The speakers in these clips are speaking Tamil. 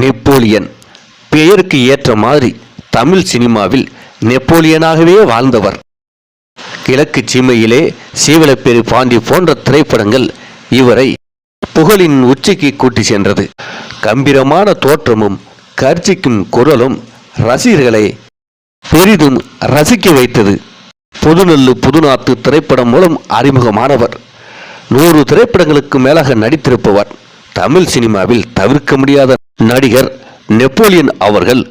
நெப்போலியன். பெயருக்கு ஏற்ற மாதிரி தமிழ் சினிமாவில் நெப்போலியனாகவே வாழ்ந்தவர். கிழக்கு சீமையிலே சீவலப்பேரி பாண்டி போன்ற திரைப்படங்கள் இவரை புகழின் உச்சிக்கு கூட்டி சென்றது. கம்பீரமான தோற்றமும் கர்ச்சிக்கும் குரலும் ரசிகர்களை பெரிதும் ரசிக்க வைத்தது. புதுநெல்லு புதுநாத்து திரைப்படம் மூலம் அறிமுகமானவர். நூறு திரைப்படங்களுக்கு மேலாக நடித்திருப்பவர் தமிழ் சினிமாவில் தவிர்க்க முடியாத நடிகர் நெப்போலியன் அவர்கள்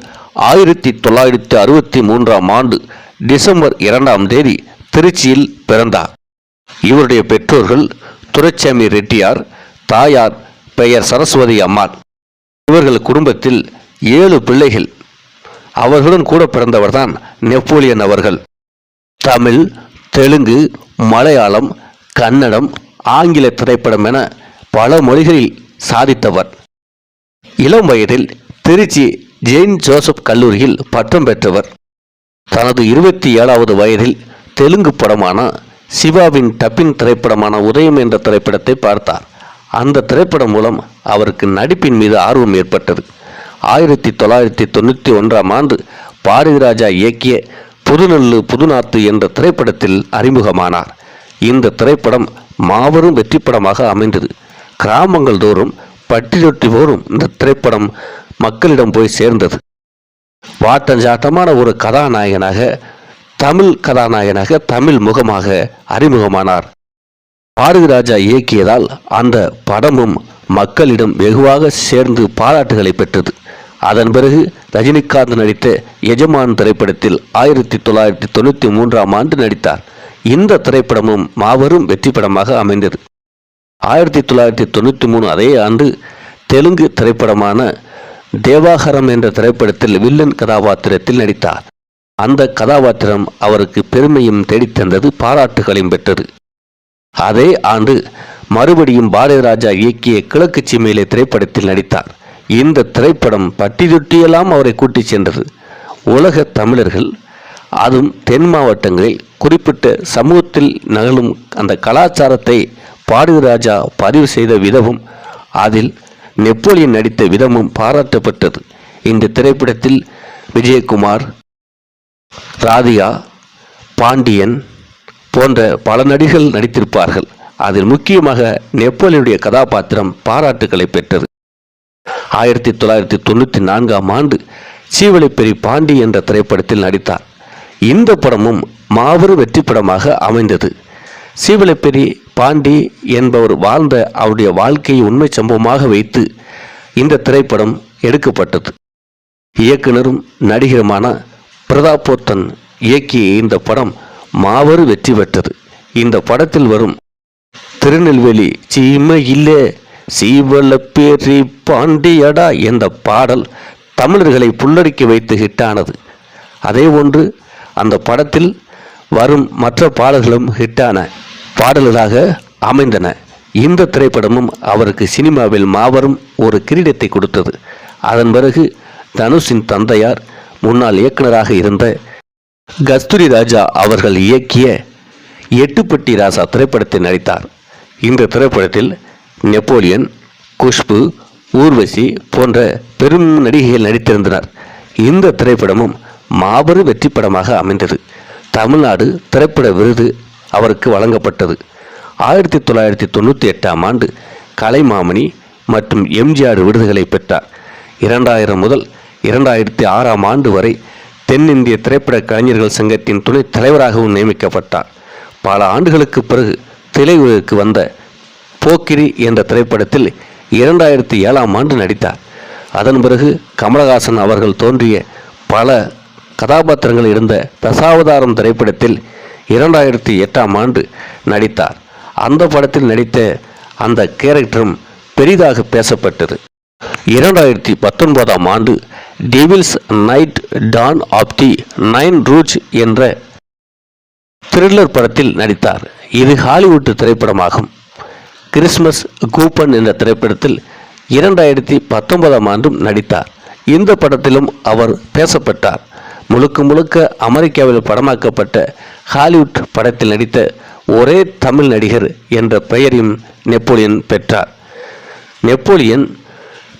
ஆயிரத்தி தொள்ளாயிரத்தி அறுபத்தி மூன்றாம் ஆண்டு டிசம்பர் இரண்டாம் தேதி திருச்சியில் பிறந்தார். இவருடைய பெற்றோர்கள் துரைச்சாமி ரெட்டியார் தாயார் பெயர் சரஸ்வதி அம்மாள். இவர்கள் குடும்பத்தில் ஏழு பிள்ளைகள். அவர்களுடன் கூட பிறந்தவர்தான் நெப்போலியன் அவர்கள். தமிழ் தெலுங்கு மலையாளம் கன்னடம் ஆங்கில திரைப்படம் என பல மொழிகளில் சாதித்தவர். இளம் வயதில் திருச்சி ஜெயின் ஜோசப் கல்லூரியில் பட்டம் பெற்றவர். தனது இருபத்தி ஏழாவது வயதில் தெலுங்கு படமான சிவாவின் டப்பிங் திரைப்படமான உதயம் என்ற திரைப்படத்தை பார்த்தார். அந்த திரைப்படம் மூலம் அவருக்கு நடிப்பின் மீது ஆர்வம் ஏற்பட்டது. ஆயிரத்தி தொள்ளாயிரத்தி தொண்ணூற்றி ஒன்றாம் ஆண்டு பாரதிராஜா இயக்கிய புதுநெல்லு புதுநாத்து என்ற திரைப்படத்தில் அறிமுகமானார். இந்த திரைப்படம் மாபெரும் வெற்றிப்படமாக அமைந்தது. கிராமங்கள் தோறும் பட்டியொட்டி போரும். இந்த திரைப்படம் மக்களிடம் போய் சேர்ந்தது. வாட்டஞ்சாட்டமான ஒரு கதாநாயகனாக தமிழ் கதாநாயகனாக தமிழ் முகமாக அறிமுகமானார். பாரதிராஜா இயக்கியதால் அந்த படமும் மக்களிடம் வெகுவாக சேர்ந்து பாராட்டுகளை பெற்றது. அதன் பிறகு ரஜினிகாந்த் நடித்த எஜமான் திரைப்படத்தில் ஆயிரத்தி தொள்ளாயிரத்தி தொண்ணூற்றி மூன்றாம் ஆண்டு நடித்தார். இந்த திரைப்படமும் மாபெரும் வெற்றி படமாக அமைந்தது. ஆயிரத்தி தொள்ளாயிரத்தி தொண்ணூற்றி மூணு அதே ஆண்டு தெலுங்கு திரைப்படமான தேவாகரம் என்ற திரைப்படத்தில் வில்லன் கதாபாத்திரத்தில் நடித்தார். அந்த கதாபாத்திரம் அவருக்கு பெருமையும் தேடித்தந்தது பாராட்டுகளையும் பெற்றது. அதே ஆண்டு மறுபடியும் பாரதிராஜா இயக்கிய கிழக்கு சிமையிலே திரைப்படத்தில் நடித்தார். இந்த திரைப்படம் பட்டிதொட்டியெல்லாம் அவரை கூட்டிச் சென்றது. உலக தமிழர்கள் அதுவும் தென் மாவட்டங்களில் குறிப்பிட்ட சமூகத்தில் நகழும் அந்த கலாச்சாரத்தை பாரதிராஜா பதிவு செய்த விதமும் அதில் நெப்போலியன் நடித்த விதமும் பாராட்டப்பட்டது. இந்த திரைப்படத்தில் விஜயகுமார் ராதிகா பாண்டியன் போன்ற பல நடிகர்கள் நடித்திருப்பார்கள். அதில் முக்கியமாக நெப்போலியனுடைய கதாபாத்திரம் பாராட்டுகளை பெற்றது. ஆயிரத்தி தொள்ளாயிரத்தி தொண்ணூற்றி நான்காம் ஆண்டு சீவலைப்பெரி பாண்டி என்ற திரைப்படத்தில் நடித்தார். இந்த படமும் மாபெரும் வெற்றி படமாக அமைந்தது. சீவலைப்பெரி பாண்டி என்பவர் வாழ்ந்த அவருடைய வாழ்க்கையை உண்மை சம்பவமாக வைத்து இந்த திரைப்படம் எடுக்கப்பட்டது. இயக்குனரும் நடிகருமான பிரதாபோத்தன் இயக்கிய இந்த படம் மாபெரும் வெற்றி பெற்றது. இந்த படத்தில் வரும் திருநெல்வேலி சீமையிலே சீவல பேரி பாண்டியடா என்ற பாடல் தமிழர்களை புல்லரிக்க வைத்து ஹிட்டானது. அதே ஒன்று அந்த படத்தில் வரும் மற்ற பாடல்களும் ஹிட்டான பாடல்களாக அமைந்தன. இந்த திரைப்படமும் அவருக்கு சினிமாவில் மாபெரும் ஒரு கிரீடத்தை கொடுத்தது. அதன் பிறகு தனுஷின் தந்தையார் முன்னாள் இயக்குனராக இருந்த கஸ்தூரி ராஜா அவர்கள் இயக்கிய எட்டுப்பட்டி ராசா திரைப்படத்தில் நடித்தார். இந்த திரைப்படத்தில் நெப்போலியன் குஷ்பு ஊர்வசி போன்ற பெரும் நடிகைகள் நடித்திருந்தனர். இந்த திரைப்படமும் மாபெரும் வெற்றி படமாக அமைந்தது. தமிழ்நாடு திரைப்பட விருது அவருக்கு வழங்கப்பட்டது. ஆயிரத்தி தொள்ளாயிரத்தி தொண்ணூற்றி எட்டாம் ஆண்டு கலைமாமணி மற்றும் எம்ஜிஆர் விருதுகளை பெற்றார். இரண்டாயிரம் முதல் இரண்டாயிரத்தி ஆறாம் ஆண்டு வரை தென்னிந்திய திரைப்பட கலைஞர்கள் சங்கத்தின் துணைத் தலைவராகவும் நியமிக்கப்பட்டார். பல ஆண்டுகளுக்கு பிறகு திரையுலகிற்கு வந்த போக்கிரி என்ற திரைப்படத்தில் இரண்டாயிரத்தி ஏழாம் ஆண்டு நடித்தார். அதன் பிறகு கமலஹாசன் அவர்கள் தோன்றிய பல கதாபாத்திரங்கள் இருந்த தசாவதாரம் திரைப்படத்தில் இரண்டாயிரத்தி எட்டாம் ஆண்டு நடித்தார். அந்த படத்தில் நடித்த அந்த கேரக்டரும் பெரிதாக பேசப்பட்டது. இரண்டாயிரத்தி பத்தொன்பதாம் ஆண்டு devil's night dawn of the Nain Rouge என்ற த்ரில்லர் படத்தில் நடித்தார். இது ஹாலிவுட் திரைப்படமாகும். கிறிஸ்மஸ் கூப்பன் என்ற திரைப்படத்தில் இரண்டாயிரத்தி பத்தொன்பதாம் ஆண்டும் நடித்தார். இந்த படத்திலும் அவர் பேசப்பட்டார். முழுக்க முழுக்க அமெரிக்காவில் படமாக்கப்பட்ட ஹாலிவுட் படத்தில் நடித்த ஒரே தமிழ் நடிகர் என்ற பெயரையும் நெப்போலியன் பெற்றார். நெப்போலியன்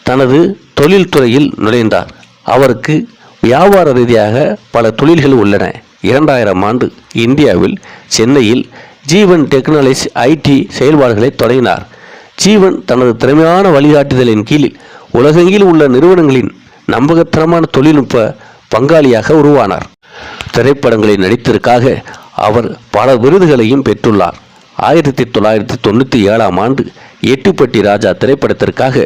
தனது தொழில்துறையில் நுழைந்தார். அவருக்கு வியாபார ரீதியாக பல தொழில்கள் உள்ளன. இரண்டாயிரம் ஆண்டு இந்தியாவில் சென்னையில் ஜீவன் டெக்னாலஜி ஐடி செயல்பாடுகளை தொடங்கினார். ஜீவன் தனது திறமையான வழிகாட்டுதலின் கீழ் உலகெங்கில் உள்ள நிறுவனங்களின் நம்பகத்தரமான தொழில்நுட்ப பங்காளியாக உருவானார். திரைப்படங்களில் நடித்ததற்காக அவர் பல விருதுகளையும் பெற்றுள்ளார். ஆயிரத்தி தொள்ளாயிரத்தி தொண்ணூற்றி ஏழாம் ஆண்டு எட்டுப்பட்டி ராஜா திரைப்படத்திற்காக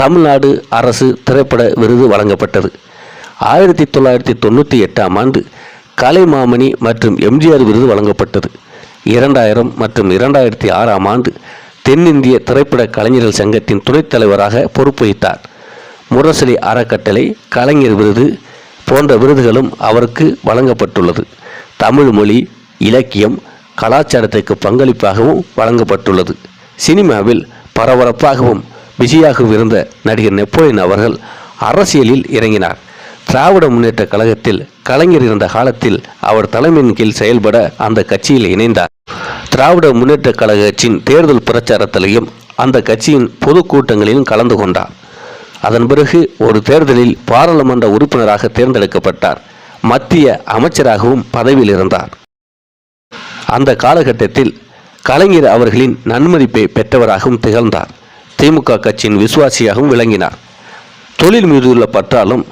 தமிழ்நாடு அரசு திரைப்பட விருது வழங்கப்பட்டது. ஆயிரத்தி தொள்ளாயிரத்தி தொண்ணூற்றி எட்டாம் ஆண்டு கலைமாமணி மற்றும் எம்ஜிஆர் விருது வழங்கப்பட்டது. இரண்டாயிரம் மற்றும் இரண்டாயிரத்தி ஆறாம் ஆண்டு தென்னிந்திய திரைப்பட கலைஞர்கள் சங்கத்தின் துணைத் தலைவராக பொறுப்பு வகித்தார் முரசொலி அறக்கட்டளை கலைஞர் விருது போன்ற விருதுகளும் அவருக்கு வழங்கப்பட்டுள்ளது. தமிழ் மொழி இலக்கியம் கலாச்சாரத்திற்கு பங்களிப்பாகவும் வழங்கப்பட்டுள்ளது. சினிமாவில் பரபரப்பாகவும் பிஸியாகவும் இருந்த நடிகர் நெப்போலியன் அவர்கள் அரசியலில் இறங்கினார். திராவிட முன்னேற்ற கழகத்தில் கலைஞர் இருந்த காலத்தில் அவர் தலைமையின் கீழ் செயல்பட அந்த கட்சியில் இணைந்தார். திராவிட முன்னேற்ற கழகத்தின் தேர்தல் பிரச்சாரத்திலையும் அந்த கட்சியின் பொதுக்கூட்டங்களிலும் கலந்து கொண்டார். அதன் பிறகு ஒரு தேர்தலில் பாராளுமன்ற உறுப்பினராக தேர்ந்தெடுக்கப்பட்டார். மத்திய அமைச்சராகவும் பதவியில் இருந்தார். அந்த காலகட்டத்தில் கலைஞர் அவர்களின் நன்மதிப்பை பெற்றவராகவும் திகழ்ந்தார். திமுக கட்சியின் விசுவாசியாகவும் விளங்கினார். தொழில் மீதுள்ள பற்றாலும்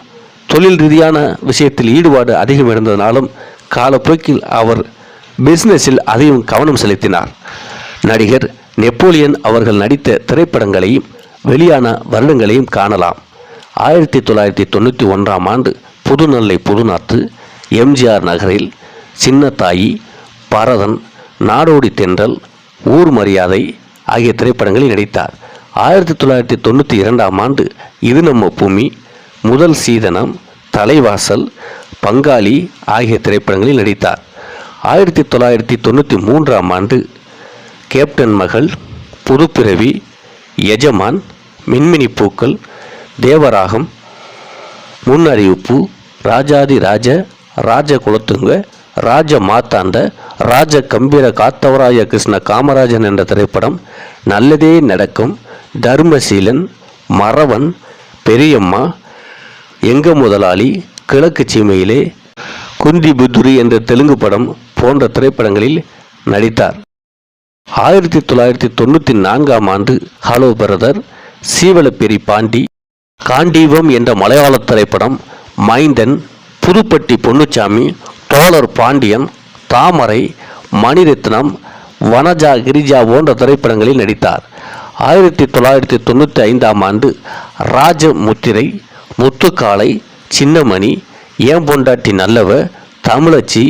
தொழில் ரீதியான விஷயத்தில் ஈடுபாடு அதிகம் இருந்ததனாலும் காலப்போக்கில் அவர் பிசினஸில் அதிகம் கவனம் செலுத்தினார். நடிகர் நெப்போலியன் அவர்கள் நடித்த திரைப்படங்களையும் வெளியான வருடங்களையும் காணலாம். ஆயிரத்தி தொள்ளாயிரத்தி தொண்ணூற்றி ஒன்றாம் ஆண்டு புதுநெல்லை புதுநாத்து எம்ஜிஆர் நகரில் சின்னத்தாயி பரதன் நாடோடி தென்றல் ஊர் மரியாதை ஆகிய திரைப்படங்களில் நடித்தார். ஆயிரத்தி தொள்ளாயிரத்தி தொண்ணூற்றி இரண்டாம் ஆண்டு இது நம்ம பூமி முதல் சீதனம் தலைவாசல் பங்காளி ஆகிய திரைப்படங்களில் நடித்தார். ஆயிரத்தி தொள்ளாயிரத்தி தொண்ணூற்றி மூன்றாம் ஆண்டு கேப்டன் மகள் புதுப்பிறவி எஜமான் மின்மினி பூக்கள் தேவராகம் முன்னறிவிப்பு ராஜாதி ராஜ ராஜ குலத்துங்க ராஜ மாத்தாண்ட ராஜ கம்பீர காத்தவராய கிருஷ்ண காமராஜன் என்ற திரைப்படம் நல்லதே நடக்கும் தர்மசீலன் மறவன் பெரியம்மா எங்க முதலாளி கிழக்கு சீமையிலே குந்தி புத்துரி என்ற தெலுங்கு படம் போன்ற திரைப்படங்களில் நடித்தார். ஆயிரத்தி தொள்ளாயிரத்தி தொண்ணூற்றி நான்காம் ஆண்டு ஹலோ பிரதர் சீவலப்பெரி பாண்டி காண்டீவம் என்ற மலையாள திரைப்படம் மைந்தன் புதுப்பட்டி பொன்னுச்சாமி தோழர் பாண்டியன் தாமரை மணிரத்னம் வனஜா கிரிஜா போன்ற திரைப்படங்களில் நடித்தார். ஆயிரத்தி தொள்ளாயிரத்தி தொண்ணூற்றி ஐந்தாம் ஆண்டு ராஜமுத்திரை முத்துக்காளை சின்னமணி ஏம்பொண்டாட்டி நல்லவ தமிழச்சி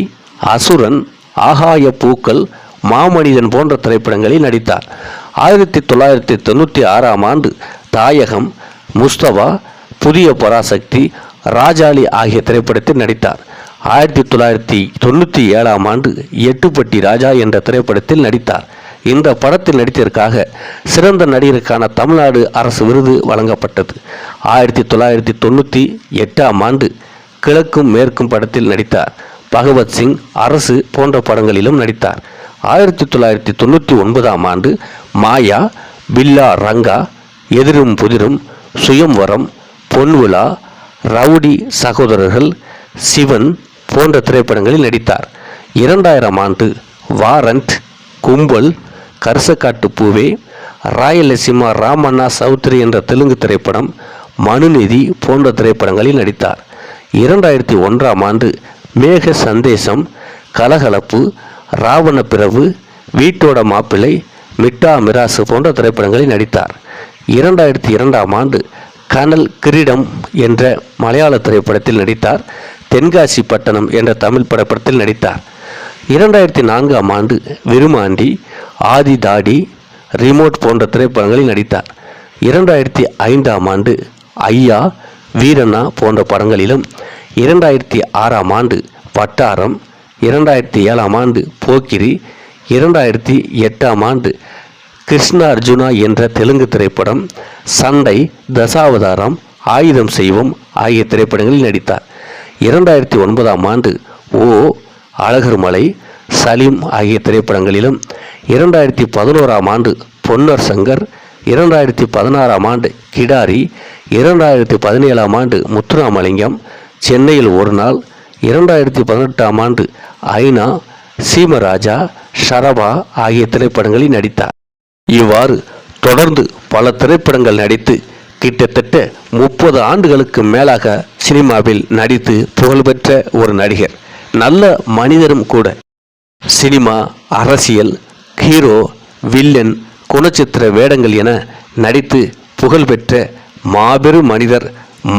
அசுரன் ஆகாய பூக்கள் மாமனிதன் போன்ற திரைப்படங்களில் நடித்தார். ஆயிரத்தி தொள்ளாயிரத்தி தொண்ணூற்றி ஆறாம் ஆண்டு தாயகம் முஸ்தபா புதிய பராசக்தி ராஜாலி ஆகிய திரைப்படத்தில் நடித்தார். ஆயிரத்தி தொள்ளாயிரத்தி தொண்ணூற்றி ஏழாம் ஆண்டு எட்டுப்பட்டி ராஜா என்ற திரைப்படத்தில் நடித்தார். இந்த படத்தில் நடித்ததற்காக சிறந்த நடிகருக்கான தமிழ்நாடு அரசு விருது வழங்கப்பட்டது. ஆயிரத்தி தொள்ளாயிரத்தி தொண்ணூற்றி எட்டாம் ஆண்டு கிழக்கும் மேற்கும் படத்தில் நடித்தார். பகவத் சிங் அரசு போன்ற படங்களிலும் நடித்தார். ஆயிரத்தி தொள்ளாயிரத்தி தொண்ணூற்றி ஒன்பதாம் ஆண்டு மாயா பில்லா ரங்கா எதிரும் புதிரும் சுயம்வரம் பொன்விழா ரவுடி சகோதரர்கள் சிவன் போன்ற திரைப்படங்களில் நடித்தார். இரண்டாயிரம் ஆண்டு வாரண்ட் கும்பல் கரசக்காட்டு பூவே ராயலசீமா ராமண்ணா சௌத்ரி என்ற தெலுங்கு திரைப்படம் மனுநிதி போன்ற திரைப்படங்களில் நடித்தார். இரண்டாயிரத்தி ஒன்றாம் ஆண்டு மேக சந்தேசம் கலகலப்பு ராவண பிறவு வீட்டோட மாப்பிள்ளை மிட்டா மிராசு போன்ற திரைப்படங்களில் நடித்தார். இரண்டாயிரத்தி இரண்டாம் ஆண்டு கனல் கிரீடம் என்ற மலையாள திரைப்படத்தில் நடித்தார். தென்காசி பட்டணம் என்ற தமிழ் படப்படத்தில் நடித்தார். இரண்டாயிரத்தி நான்காம் ஆண்டு விருமாண்டி ஆதி தாடி ரிமோட் போன்ற திரைப்படங்களில் நடித்தார். இரண்டாயிரத்தி ஐந்தாம் ஆண்டு ஐயா வீரண்ணா போன்ற படங்களிலும் இரண்டாயிரத்தி ஆறாம் ஆண்டு வட்டாரம் இரண்டாயிரத்தி ஏழாம் ஆண்டு போக்கிரி இரண்டாயிரத்தி எட்டாம் ஆண்டு கிருஷ்ண அர்ஜுனா என்ற தெலுங்கு திரைப்படம் சண்டை தசாவதாரம் ஆயுதம் செய்வோம் ஆகிய திரைப்படங்களில் நடித்தார். இரண்டாயிரத்தி ஒன்பதாம் ஆண்டு ஓ அழகர் மலை சலீம் ஆகிய திரைப்படங்களிலும் இரண்டாயிரத்தி பதினோராம் ஆண்டு பொன்னர் சங்கர் இரண்டாயிரத்தி பதினாறாம் ஆண்டு கிடாரி இரண்டாயிரத்தி பதினேழாம் ஆண்டு முத்துராமலிங்கம் சென்னையில் ஒரு நாள் இரண்டாயிரத்தி பதினெட்டாம் ஆண்டு ஐநா சீமராஜா ஷரபா ஆகிய திரைப்படங்களில் நடித்தார். இவ்வாறு தொடர்ந்து பல திரைப்படங்கள் நடித்து கிட்டத்தட்ட முப்பது ஆண்டுகளுக்கு மேலாக சினிமாவில் நடித்து புகழ்பெற்ற ஒரு நடிகர். நல்ல மனிதரும் கூட. சினிமா அரசியல் ஹீரோ வில்லன் குணச்சித்திர வேடங்கள் என நடித்து புகழ்பெற்ற மாபெரும் மனிதர்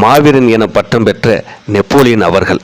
மாவீரன் என பட்டம் பெற்ற நெப்போலியன் அவர்கள்.